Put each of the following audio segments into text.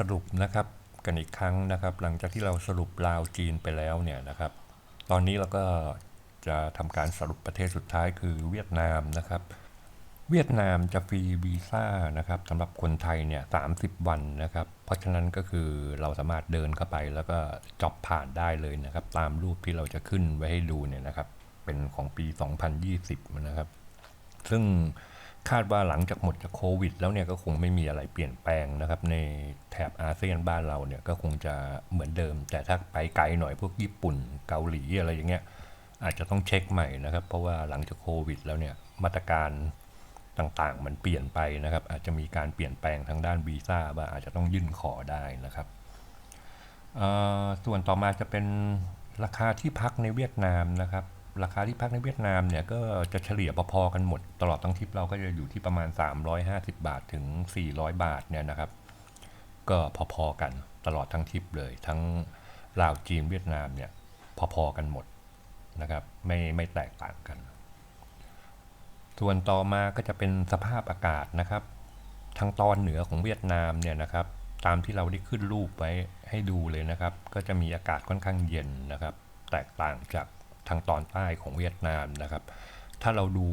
สรุปนะครับกันอีกครั้งนะครับ หลังจากที่เราสรุปลาวจีนไปแล้วเนี่ยนะครับ ตอนนี้เราก็จะทำการสรุปประเทศสุดท้ายคือเวียดนามนะครับ เวียดนามจะฟรีวีซ่านะครับสำหรับคนไทยเนี่ยสาวันนะครับ เพราะฉะนั้นก็คือเราสามารถเดินเข้าไปแล้วก็จอบผ่านได้เลยนะครับ ตามรูปที่เราจะขึ้นไว้ให้ดูเนี่ยนะครับ เป็นของปี 2020 นะครับ ซึ่ง คาดว่าหลังจากหมดจากโควิด แล้วเนี่ยก็คงไม่มีอะไรเปลี่ยนแปลงนะครับในแถบอาเซียนบ้านเราเนี่ยก็คงจะเหมือนเดิม แต่ถ้าไปไกลหน่อยพวกญี่ปุ่นเกาหลีอะไรอย่างเงี้ยอาจจะต้องเช็คใหม่นะครับ เพราะว่าหลังจากโควิด แล้วเนี่ยมาตรการต่างๆ มันเปลี่ยนไปนะครับ อาจจะมีการเปลี่ยนแปลงทางด้านวีซ่าว่าอาจจะต้องยื่นขอได้นะครับส่วนต่อมาจะเป็นราคาที่พักในเวียดนามนะครับ ราคาที่พักในเวียดนามเนี่ยก็จะเฉลี่ยพอๆกันหมด ตลอดทั้งทริปเราก็จะอยู่ที่ประมาณ 350 บาทถึง 400 บาทเนี่ยนะครับ ก็พอๆกันตลอดทั้งทริปเลย ทั้งลาวจีนเวียดนามเนี่ยพอๆกันหมดนะครับ ไม่ไม่แตกต่างกัน ส่วนต่อมาก็จะเป็นสภาพอากาศนะครับทางตอนเหนือของเวียดนามเนี่ยนะครับ ตามที่เราได้ขึ้นรูปไว้ให้ดูเลยนะครับ ก็จะมีอากาศค่อนข้างเย็นนะครับ แตกต่างจาก ทางตอนใต้ของเวียดนามนะครับ ถ้าเราดู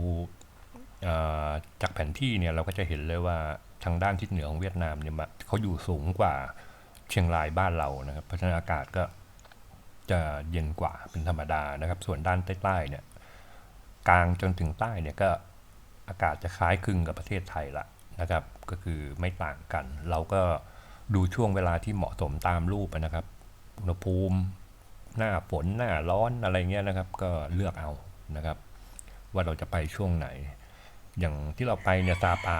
จากแผนที่เนี่ยเราก็จะเห็นเลยว่าทางด้านทิศเหนือของเวียดนามเนี่ยมันเขาอยู่สูงกว่าเชียงรายบ้านเรานะครับ เพราะฉะนั้นอากาศก็จะเย็นกว่าเป็นธรรมดานะครับ ส่วนด้านใต้ๆเนี่ยกลางจนถึงใต้เนี่ยก็อากาศจะคล้ายคลึงกับประเทศไทยละนะครับ ก็คือไม่ต่างกัน เราก็ดูช่วงเวลาที่เหมาะสมตามรูปนะครับ อุณหภูมิ หน้าฝนหน้าร้อนอะไรเงี้ยนะครับ ก็เลือกเอานะครับ ว่าเราจะไปช่วงไหน อย่างที่เราไปเนี่ยซาปา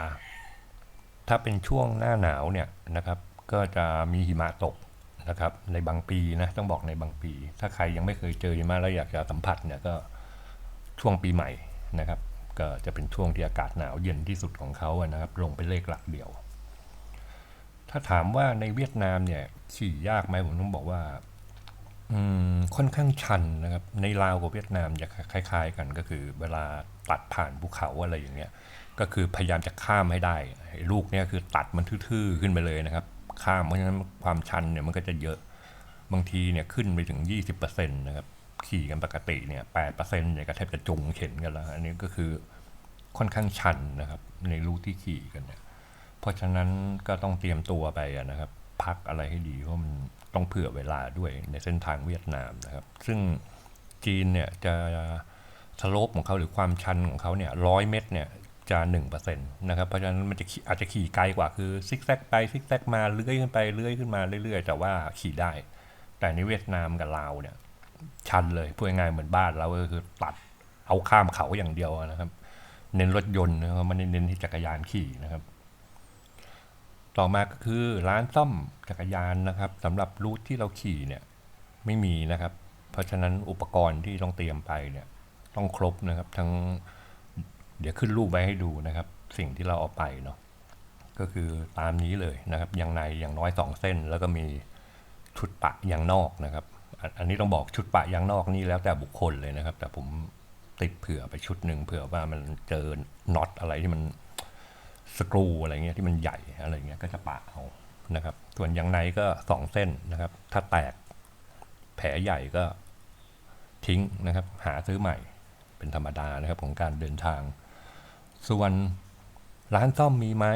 ถ้าเป็นช่วงหน้าหนาวเนี่ยนะครับ ก็จะมีหิมะตกนะครับ ในบางปีนะต้องบอกในบางปี ถ้าใครยังไม่เคยเจอหิมะแล้วอยากจะสัมผัสเนี่ยก็ช่วงปีใหม่นะครับ ก็จะเป็นช่วงที่อากาศหนาวเย็นที่สุดของเขาอะนะครับ ลงไปเลขหลักเดียว ถ้าถามว่าในเวียดนามเนี่ยขี่ยากไหมผมต้องบอกว่า ค่อนข้างชันนะครับ ในลาวกับเวียดนามจะคล้าย ๆ กันก็คือ เวลาตัดผ่านภูเขาอะไรอย่างเงี้ย ก็คือพยายามจะข้ามให้ได้ ลูกเนี่ยคือตัดมันทื่อๆขึ้นไปเลยนะครับ ข้ามเพราะฉะนั้นความชันเนี่ยมันก็จะเยอะ บางทีเนี่ยขึ้นไปถึง 20%นะครับ ขี่กันปกติเนี่ย8%เนี่ยก็แทบจะจงเข็นกันแล้ว อันนี้ก็คือค่อนข้างชันนะครับ ในรูทที่ขี่กันเนี่ย เพราะฉะนั้นก็ต้องเตรียมตัวไปนะครับ พักอะไรให้ดีเพราะมัน ต้องเผื่อเวลาด้วยในเส้นทางเวียดนามนะครับ ซึ่งจีนเนี่ยจะสโลปของเขาหรือความชันของเขาเนี่ยร้อยเมตรเนี่ยจะหนึ่งเปอร์เซ็นต์นะครับเพราะฉะนั้นมันจะอาจจะขี่ไกลกว่าคือซิกแซกไปซิกแซกมาเลื่อยขึ้นไปเลื่อยขึ้นมาเรื่อยๆ แต่ว่าขี่ได้ แต่ในเวียดนามกับลาวเนี่ยชันเลยพูดง่ายๆเหมือนบ้านเราก็คือตัดเอาข้ามเขาอย่างเดียวนะครับ เน้นรถยนต์นะครับไมันเน้นที่จักรยานขี่นะครับ ต่อมาก็คือร้านซ่อมจักรยานนะครับสำหรับรูทที่เราขี่เนี่ยไม่มีนะครับ เพราะฉะนั้นอุปกรณ์ที่ต้องเตรียมไปเนี่ยต้องครบนะครับทั้งเดี๋ยวขึ้นรูปไว้ให้ดูนะครับ สิ่งที่เราเอาไปเนาะก็คือตามนี้เลยนะครับ อย่างในอย่างน้อยสองเส้น แล้วก็มีชุดปะยางนอกนะครับ อันนี้ต้องบอกชุดปะยางนอกนี่แล้วแต่บุคคลเลยนะครับ แต่ผมติดเผื่อไปชุดหนึ่งเผื่อว่ามันเจอน็อตอะไรที่มัน สกรูอะไรเงี้ยที่มันใหญ่อะไรเงี้ยก็จะปะเอานะครับ ส่วนอย่างในก็สองเส้นนะครับ ถ้าแตกแผลใหญ่ก็ทิ้งนะครับ หาซื้อใหม่เป็นธรรมดานะครับของการเดินทาง ส่วนร้านซ่อมมีไหม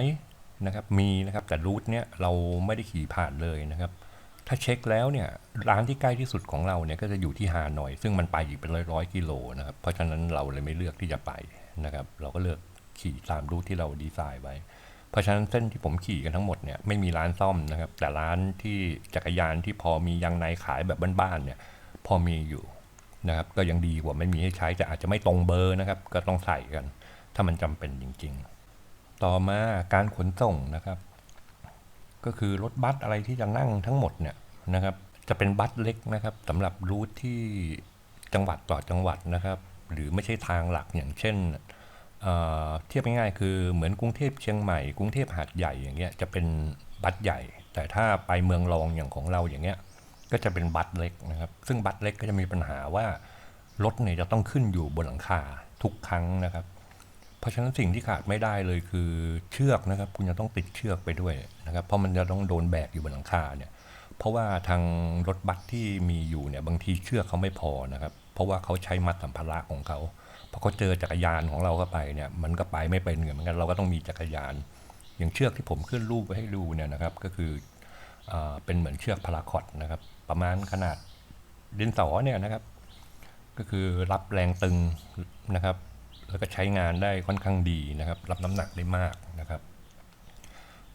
นะครับ มีนะครับแต่รูทเนี้ยเราไม่ได้ขี่ผ่านเลยนะครับ ถ้าเช็คแล้วเนี่ยร้านที่ใกล้ที่สุดของเราเนี่ยก็จะอยู่ที่ฮานอย ซึ่งมันไปอีกเป็นร้อยร้อยกิโลนะครับ เพราะฉะนั้นเราเลยไม่เลือกที่จะไปนะครับ เราก็เลือก ขี่ตามรูทที่เราดีไซน์ไว้ เพราะฉะนั้นเส้นที่ผมขี่กันทั้งหมดเนี่ยไม่มีร้านซ่อมนะครับ แต่ร้านที่จักรยานที่พอมียางในขายแบบบ้านๆเนี่ยพอมีอยู่นะครับก็ยังดีกว่าไม่มีให้ใช้แต่อาจจะไม่ตรงเบอร์นะครับ ก็ต้องใส่กัน ถ้ามันจำเป็นจริง ๆ ต่อมาการขนส่งนะครับ ก็คือรถบัสอะไรที่จะนั่งทั้งหมดเนี่ยนะครับ จะเป็นบัสเล็กนะครับสำหรับรูทที่จังหวัดต่อจังหวัดนะครับ หรือไม่ใช่ทางหลักอย่างเช่น เทียบง่ายๆคือเหมือนกรุงเทพเชียงใหม่กรุงเทพหาดใหญ่อย่างเงี้ยจะเป็นบัสใหญ่ แต่ถ้าไปเมืองรองอย่างของเราอย่างเงี้ยก็จะเป็นบัสเล็กนะครับ ซึ่งบัสเล็กก็จะมีปัญหาว่ารถเนี่ยจะต้องขึ้นอยู่บนหลังคาทุกครั้งนะครับ เพราะฉะนั้นสิ่งที่ขาดไม่ได้เลยคือเชือกนะครับ คุณจะต้องติดเชือกไปด้วยนะครับ เพราะมันจะต้องโดนแบกอยู่บนหลังคาเนี่ย เพราะว่าทางรถบัสที่มีอยู่เนี่ยบางทีเชือกเขาไม่พอนะครับ เพราะว่าเขาใช้มัดสัมภาระของเขา พอเขาเจอจักรยานของเราเข้าไปเนี่ย มันก็ไปไม่เป็นเหมือนกันเราก็ต้องมีจักรยาน อย่างเชือกที่ผมขึ้นรูปไว้ให้ดูเนี่ยนะครับ ก็คืออเป็นเหมือนเชือกพาราคอตนะครับ ประมาณขนาดดินสอเนี่ยนะครับ ก็คือรับแรงตึงนะครับ แล้วก็ใช้งานได้ค่อนข้างดีนะครับ รับน้ำหนักได้มากนะครับ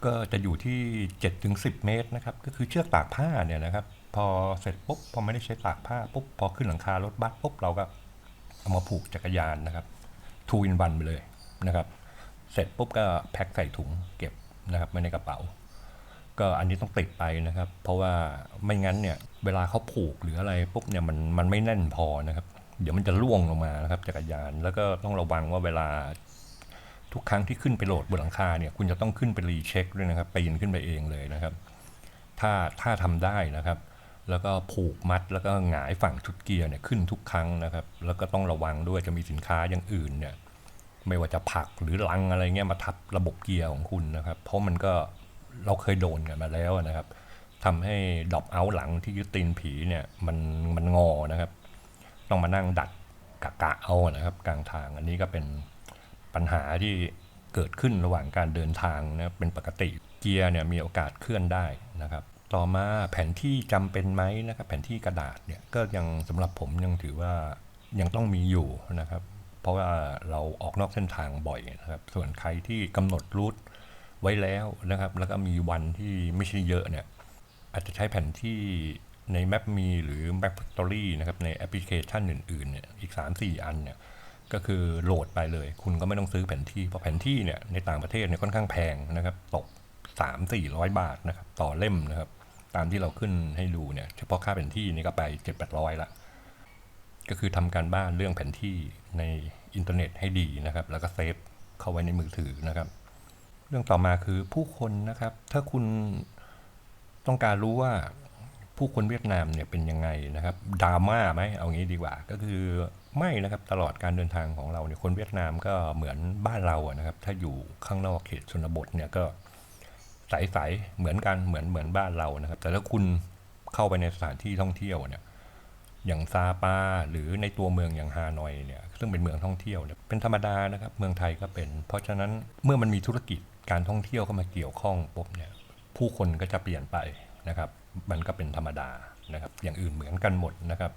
ก็จะอยู่ที่7ถึง10 เมตรนะครับ ก็คือเชือกตากผ้าเนี่ยนะครับพอเสร็จปุ๊บพอไม่ได้ใช้ตากผ้าปุ๊บพอขึ้นหลังคารถบัสปุ๊บเราก็ เอามาผูกจักรยานนะครับทูอินวันไปเลยนะครับ เสร็จปุ๊บก็แพ็คใส่ถุงเก็บนะครับไว้ในกระเป๋า ก็อันนี้ต้องติดไปนะครับ เพราะว่าไม่งั้นเนี่ยเวลาเขาผูกหรืออะไรปุ๊บเนี่ยมันมันไม่แน่นพอนะครับ เดี๋ยวมันจะล่วงลงมานะครับจักรยาน แล้วก็ต้องระวังว่าเวลาทุกครั้งที่ขึ้นไปโหลดบนหลังคาเนี่ยคุณจะต้องขึ้นไปรีเช็คด้วยนะครับปีนขึ้นไปเองเลยนะครับ ถ้าถ้าทำได้นะครับ แล้วก็ผูกมัดแล้วก็หงายฝั่งชุดเกียร์เนี่ยขึ้นทุกครั้งนะครับ แล้วก็ต้องระวังด้วยจะมีสินค้าอย่างอื่นเนี่ยไม่ว่าจะผลักหรือลังอะไรเงี้ยมาทับระบบเกียร์ของคุณนะครับ เพราะมันก็เราเคยโดนกันมาแล้วนะครับทำให้ดรอปเอาหลังที่ยึดตีนผีเนี่ยมันมันงอนะครับ ต้องมานั่งดัดกะกะเอานะครับ กลางทางอันนี้ก็เป็นปัญหาที่เกิดขึ้นระหว่างการเดินทางนะเป็นปกติเกียร์เนี่ยมีโอกาสเคลื่อนได้นะครับ ต่อมาแผนที่จำเป็นไหมนะครับแผนที่กระดาษเนี่ยก็ยังสำหรับผมยังถือว่ายังต้องมีอยู่นะครับ เพราะว่าเราออกนอกเส้นทางบ่อยนะครับ ส่วนใครที่กำหนดรูทไว้แล้วนะครับ แล้วก็มีวันที่ไม่ใช่เยอะเนี่ยอาจจะใช้แผนที่ใน Map มีหรือ Map Factory นะครับในแอปพลิเคชันอื่นๆเนี่ยอีก 3-4 อันเนี่ยก็คือโหลดไปเลย คุณก็ไม่ต้องซื้อแผนที่เพราะแผนที่เนี่ยในต่างประเทศเนี่ยค่อนข้างแพงนะครับ ตก 3-400 บาทนะครับ ต่อเล่มนะครับ ตามที่เราขึ้นให้ดูเนี่ยเฉพาะค่าแผนที่นี่ก็ไป7-800ละ ก็คือทำการบ้านเรื่องแผนที่ในอินเทอร์เน็ตให้ดีนะครับ แล้วก็เซฟเข้าไว้ในมือถือนะครับ เรื่องต่อมาคือผู้คนนะครับ ถ้าคุณต้องการรู้ว่าผู้คนเวียดนามเนี่ยเป็นยังไงนะครับดราม่าไหมเอางี้ดีกว่า ก็คือไม่นะครับตลอดการเดินทางของเราเนี่ยคนเวียดนามก็เหมือนบ้านเราอะนะครับ ถ้าอยู่ข้างนอกเขตชนบทเนี่ยก็ ใสๆเหมือนกันเหมือนเหมือนบ้านเรานะครับ แต่ถ้าคุณเข้าไปในสถานที่ท่องเที่ยวเนี่ยอย่างซาปาหรือในตัวเมืองอย่างฮานอยเนี่ยซึ่งเป็นเมืองท่องเที่ยวเนี่ยเป็นธรรมดานะครับ เมืองไทยก็เป็น เพราะฉะนั้นเมื่อมันมีธุรกิจการท่องเที่ยวเข้ามาเกี่ยวข้องปุ๊บเนี่ยผู้คนก็จะเปลี่ยนไปนะครับ มันก็เป็นธรรมดานะครับ อย่างอื่นเหมือนกันหมดนะครับ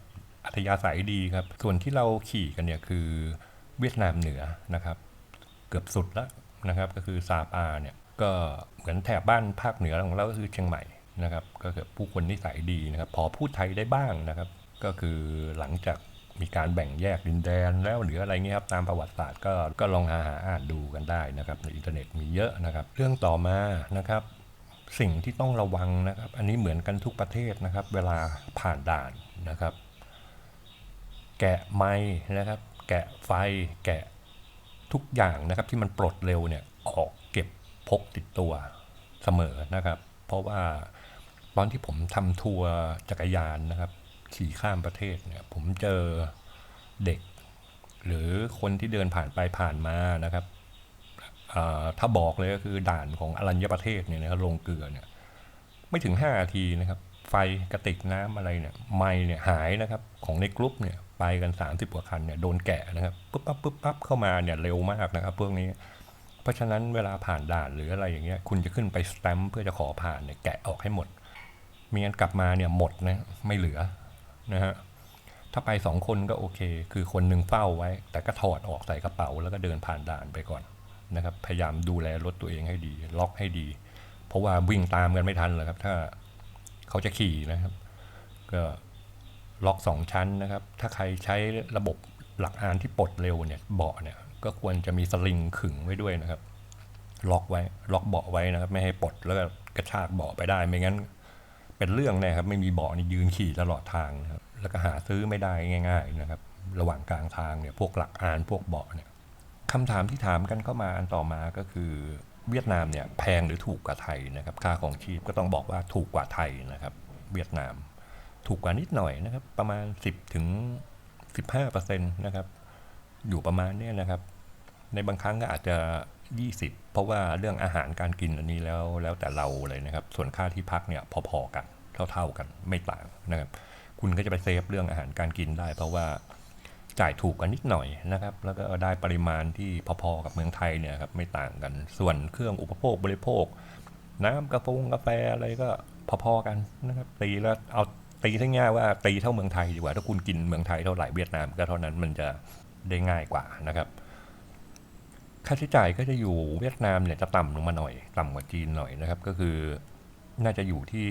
อัธยาศัยดีครับ ส่วนที่เราขี่กันเนี่ยคือเวียดนามเหนือนะครับ เกือบสุดแล้วนะครับ ก็คือซาปาเนี่ย ก็เหมือนแถบบ้านภาคเหนือของเราก็คือเชียงใหม่นะครับ ก็คือผู้คนนิสัยดีนะครับ พอพูดไทยได้บ้างนะครับ ก็คือหลังจากมีการแบ่งแยกดินแดนแล้วหรืออะไรเงี้ยครับตามประวัติศาสตร์ก็ก็ลองหาหาอ่านดูกันได้นะครับ ในอินเทอร์เน็ตมีเยอะนะครับ เรื่องต่อมานะครับ สิ่งที่ต้องระวังนะครับ อันนี้เหมือนกันทุกประเทศนะครับ เวลาผ่านด่านนะครับ แกะไม้นะครับ แกะไฟแกะทุกอย่างนะครับที่มันปลดเร็วเนี่ย พกติดตัวเสมอนะครับ เพราะว่าตอนที่ผมทำทัวร์จักรยานนะครับ ขี่ข้ามประเทศเนี่ยผมเจอเด็ก หรือคนที่เดินผ่านไปผ่านมานะครับถ้าบอกเลยก็คือด่านของอรัญญประเทศเนี่ยนะครับลงเกลือเนี่ยไม่ถึง5นาทีนะครับ ไฟกระติกน้ำอะไรเนี่ยไม่เนี่ยหายนะครับ ของในกรุ๊ปเนี่ยไปกัน 30กว่าคันเนี่ยโดนแกะนะครับปุ๊บปั๊บปุ๊บปั๊บเข้ามาเนี่ยเร็วมากนะครับพวกนี้ ราะฉะนั้นเวลาผ่านด่านหรืออะไรอย่างเงี้ยคุณจะขึ้นไปสแตมป์เพื่อจะขอผ่านเนี่ยแกะออกให้หมดม่งั้นกลับมาเนี่ยหมดนะไม่เหลือนะฮะถ้าไปสองคนก็โอเค คือคนหนึ่งเฝ้าไว้ แต่ก็ถอดออกใส่กระเป๋า แล้วก็เดินผ่านด่านไปก่อนนะครับพยายามดูแลรถตัวเองให้ดี ล็อกให้ดี เพราะว่าวิ่งตามกันไม่ทันเลยครับ ถ้าเขาจะขี่นะครับ ก็ล็อกสองชั้นนะครับ ถ้าใครใช้ระบบหลักอานที่ปลดเร็วเนี่ยเบาะเนี่ย ก็ควรจะมีสลิงขึงไว้ด้วยนะครับ ล็อกไว้ล็อกเบาะไว้นะครับ ไม่ให้ปลดแล้วก็กระชากเบาะไปได้ ไม่งั้น เป็นเรื่องแน่ครับ ไม่มีเบาะนี่ยืนขี่ตลอดทางนะครับ แล้วก็หาซื้อไม่ได้ง่าย ๆนะครับ ระหว่างกลางทางเนี่ยพวกหลักอานพวกเบาะเนี่ยคำถามที่ถามกันเข้ามาอันต่อมาก็คือเวียดนามเนี่ยแพงหรือถูกกว่าไทยนะครับ ค่าของชีพก็ต้องบอกว่าถูกกว่าไทยนะครับ เวียดนาม ถูกกว่านิดหน่อยนะครับ ประมาณ 10ถึง15%นะครับอยู่ประมาณเนี้ยนะครับ ในบางครั้งก็อาจจะ 20 เพราะว่าเรื่องอาหารการกินอันนี้แล้วแล้วแต่เราเลยนะครับ ส่วนค่าที่พักเนี่ยพอๆกันเท่าๆกันไม่ต่างนะครับ คุณก็จะไปเซฟเรื่องอาหารการกินได้ เพราะว่าจ่ายถูกกันนิดหน่อยนะครับ แล้วก็ได้ปริมาณที่พอๆกับเมืองไทยเนี่ยครับไม่ต่างกัน ส่วนเครื่องอุปโภคบริโภค น้ำกาแฟกาแฟอะไรก็พอๆกันนะครับ ตีแล้วเอาตีทั้งง่ายว่าตีเท่าเมืองไทยดีกว่า ถ้าคุณกินเมืองไทยเท่าไหร่เวียดนามก็เท่านั้นมันจะได้ง่ายกว่านะครับ ค่าใช้จ่ายก็จะอยู่เวียดนามเนี่ยจะต่ำลงมาหน่อย ต่ำกว่าจีนหน่อยนะครับ ก็คือน่าจะอยู่ที่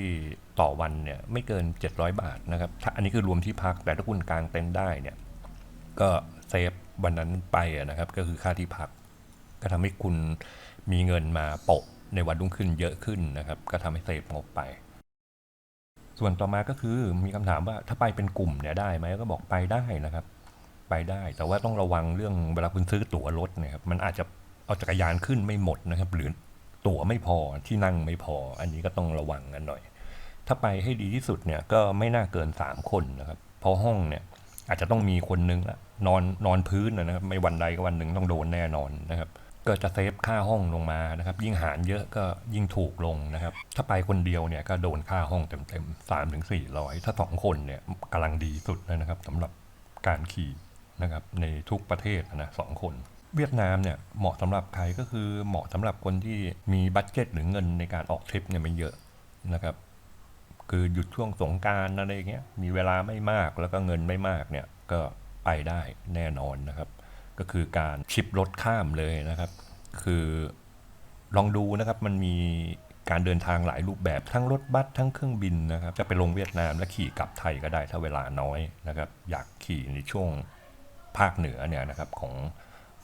ต่อวันเนี่ยไม่เกิน 700 บาทนะครับ อันนี้คือรวมที่พักแต่ถ้าคุณกางเต็นท์ได้เนี่ยก็เซฟวันนั้นไปนะครับ ก็คือค่าที่พัก ก็ทำให้คุณมีเงินมาโปะในวันรุ่งขึ้นเยอะขึ้นนะครับ ก็ทำให้เซฟงบไป ส่วนต่อมาก็คือมีคำถามว่าถ้าไปเป็นกลุ่มเนี่ยได้ไหมก็บอกไปได้นะครับ ไปได้ แต่ว่าต้องระวังเรื่องเวลาคุณซื้อตั๋วรถเนะครับมันอาจจะเอาจักรยานขึ้นไม่หมดนะครับ หรือตั๋วไม่พอที่นั่งไม่พอ อันนี้ก็ต้องระวังกันหน่อย ถ้าไปให้ดีที่สุดเนี่ยก็ไม่น่าเกิน 3 คนนะครับเพราะห้องเนี่ยอาจจะต้องมีคนนึงละนอนนอนพื้นนะครับไม่วันใดก็วันหนึ่งต้องโดนแน่นอนนะครับก็จะเซฟค่าห้องลงมานะครับ ยิ่งหารเยอะก็ยิ่งถูกลงนะครับ ถ้าไปคนเดียวเนี่ยก็โดนค่าห้องเต็มๆสามถึงสี่ร้อยถ้าสองคนเนี่ยกำลังดีสุดเลยนะครับสำหรับการขี่ นะครับในทุกประเทศนะสองคน เวียดนามเนี่ยเหมาะสำหรับใครก็คือเหมาะสำหรับคนที่มีบัตเจ็ตหรือเงินในการออกทริปเนี่ยไม่เยอะนะครับคือหยุดช่วงสงกรารอะไรเงี้ยมีเวลาไม่มากแล้วก็เงินไม่มากเนี่ยก็ไปได้แน่นอนนะครับ ก็คือการชิปรถข้ามเลยนะครับ คือลองดูนะครับมันมีการเดินทางหลายรูปแบบทั้งรถบัสทั้งเครื่องบินนะครับ จะไปลงเวียดนามและขี่กลับไทยก็ได้ถ้าเวลาน้อยนะครับ อยากขี่ในช่วง ภาคเหนือเนี่ยนะครับของ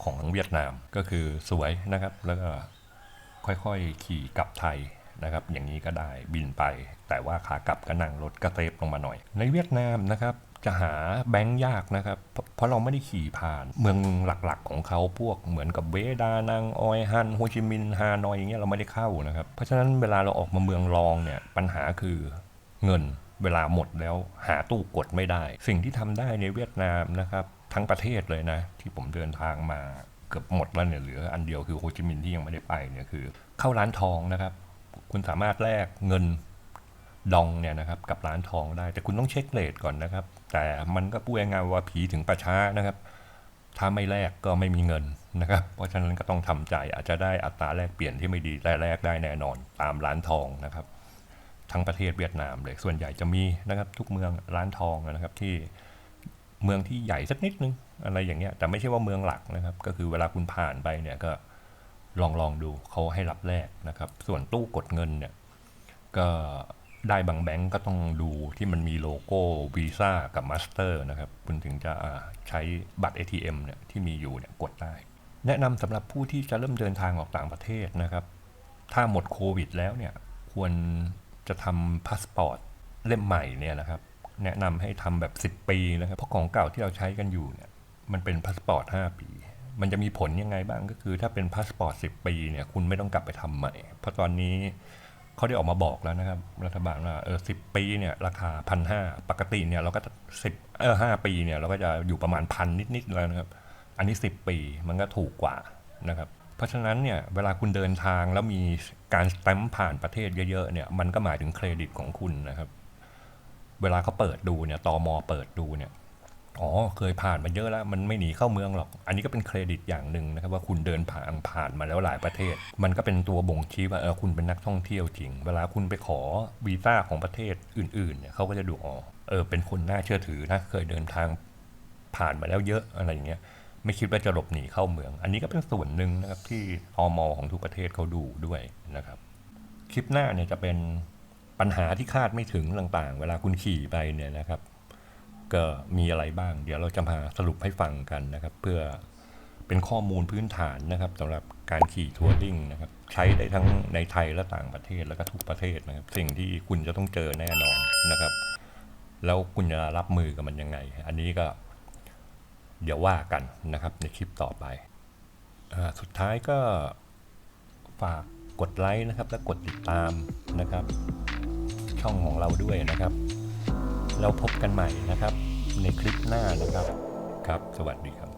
ของเวียดนามก็คือสวยนะครับ แล้วก็ค่อยๆขี่กลับไทยนะครับ อย่างนี้ก็ได้บินไป แต่ว่าขากลับก็นั่งรถกระเตฟลงมาหน่อย ในเวียดนามนะครับจะหาแบงค์ยากนะครับ เพราะเราไม่ได้ขี่ผ่านเมืองหลักๆ ของเขาพวกเหมือนกับเวดานางออยฮันโฮจิมินฮานอยอย่างเงี้ยเราไม่ได้เข้านะครับ เพราะฉะนั้นเวลาเราออกมาเมืองรองเนี่ยปัญหาคือเงิน เวลาหมดแล้วหาตู้กดไม่ได้ สิ่งที่ทำได้ในเวียดนามนะครับทั้งประเทศเลยนะ ที่ผมเดินทางมาเกือบหมดแล้วเนี่ยเหลืออันเดียวคือโฮจิมินห์ที่ยังไม่ได้ไปเนี่ยคือ เข้าร้านทองนะครับ คุณสามารถแลกเงินดองเนี่ยนะครับกับร้านทองได้ แต่คุณต้องเช็คเลทก่อนนะครับ แต่มันก็พูดง่ายๆว่าผีถึงประช้านะครับ ถ้าไม่แลกก็ไม่มีเงินนะครับ เพราะฉะนั้นก็ต้องทำใจอาจจะได้อัตราแลกเปลี่ยนที่ไม่ดีแต่แลกได้แน่นอนตามร้านทองนะครับ ทั้งประเทศเวียดนามเลยส่วนใหญ่จะมีนะครับทุกเมืองร้านทองนะครับที่เมืองที่ใหญ่สักนิดนึงอะไรอย่างเงี้ยแต่ไม่ใช่ว่าเมืองหลักนะครับ ก็คือเวลาคุณผ่านไปเนี่ยก็ลองลองดูเขาให้รับแลกนะครับ ส่วนตู้กดเงินเนี่ยก็ได้บางแบงก์ก็ต้องดูที่มันมีโลโก้วีซ่ากับมาสเตอร์นะครับ คุณถึงจะใช้บัตร ATM เนี่ยที่มีอยู่เนี่ยกดได้ แนะนำสำหรับผู้ที่จะเริ่มเดินทางออกต่างประเทศนะครับ ถ้าหมดโควิดแล้วเนี่ยควร จะทำพาสปอร์ตเล่มใหม่เนี่ยนะครับ แนะนำให้ทำแบบ 10 ปีนะครับ เพราะของเก่าที่เราใช้กันอยู่เนี่ยมันเป็นพาสปอร์ต5 ปี มันจะมีผลยังไงบ้างก็คือถ้าเป็นพาสปอร์ต10 ปีเนี่ยคุณไม่ต้องกลับไปทำใหม่ เพราะตอนนี้เขาได้ออกมาบอกแล้วนะครับ รัฐบาลว่าเออสิปีเนี่ยราคาพันห้าปกติเนี่ยเราก็สิบเออห้าปีเนี่ยเราก็จะอยู่ประมาณพันนิดๆแล้วนะครับ อันนี้ 10 ปีมันก็ถูกกว่านะครับ เพราะฉะนั้นเนี่ยเวลาคุณเดินทางแล้วมีการสแตมป์ผ่านประเทศเยอะๆเนี่ยมันก็หมายถึงเครดิตของคุณนะครับ เวลาเขาเปิดดูเนี่ยตอมเปิดดูเนี่ยอ๋อเคยผ่านมาเยอะแล้ว มันไม่หนีเข้าเมืองหรอก อันนี้ก็เป็นเครดิตอย่างหนึ่งนะครับ ว่าคุณเดินผ่านผ่านมาแล้วหลายประเทศ มันก็เป็นตัวบ่งชี้ว่าเออคุณเป็นนักท่องเที่ยวจริง เวลาคุณไปขอวีซ่าของประเทศอื่นๆเนี่ยเขาก็จะดูอ๋อเออเป็นคนน่าเชื่อถือนะเคยเดินทางผ่านมาแล้วเยอะอะไรอย่างเงี้ย ไม่คิดว่าจะหลบหนีเข้าเมือง อันนี้ก็เป็นส่วนหนึ่งนะครับที่ตมอของทุกประเทศเขาดูด้วยนะครับ คลิปหน้าเนี่ยจะเป็นปัญหาที่คาดไม่ถึงต่างๆ เวลาคุณขี่ไปเนี่ยนะครับ ก็มีอะไรบ้าง เดี๋ยวเราจะมาสรุปให้ฟังกันนะครับ เพื่อเป็นข้อมูลพื้นฐานนะครับสำหรับการขี่ทัวริงนะครับ ใช้ได้ทั้งในไทยและต่างประเทศแล้วก็ทุกประเทศนะครับ สิ่งที่คุณจะต้องเจอแน่นอนนะครับ แล้วคุณจะรับมือกับมันยังไง อันนี้ก็ เดี๋ยวว่ากันนะครับในคลิปต่อไปอสุดท้ายก็ฝากกดไลค์นะครับและกดติดตามนะครับ ช่องของเราด้วยนะครับ เราพบกันใหม่นะครับ ในคลิปหน้านะครับครับ สวัสดีครับ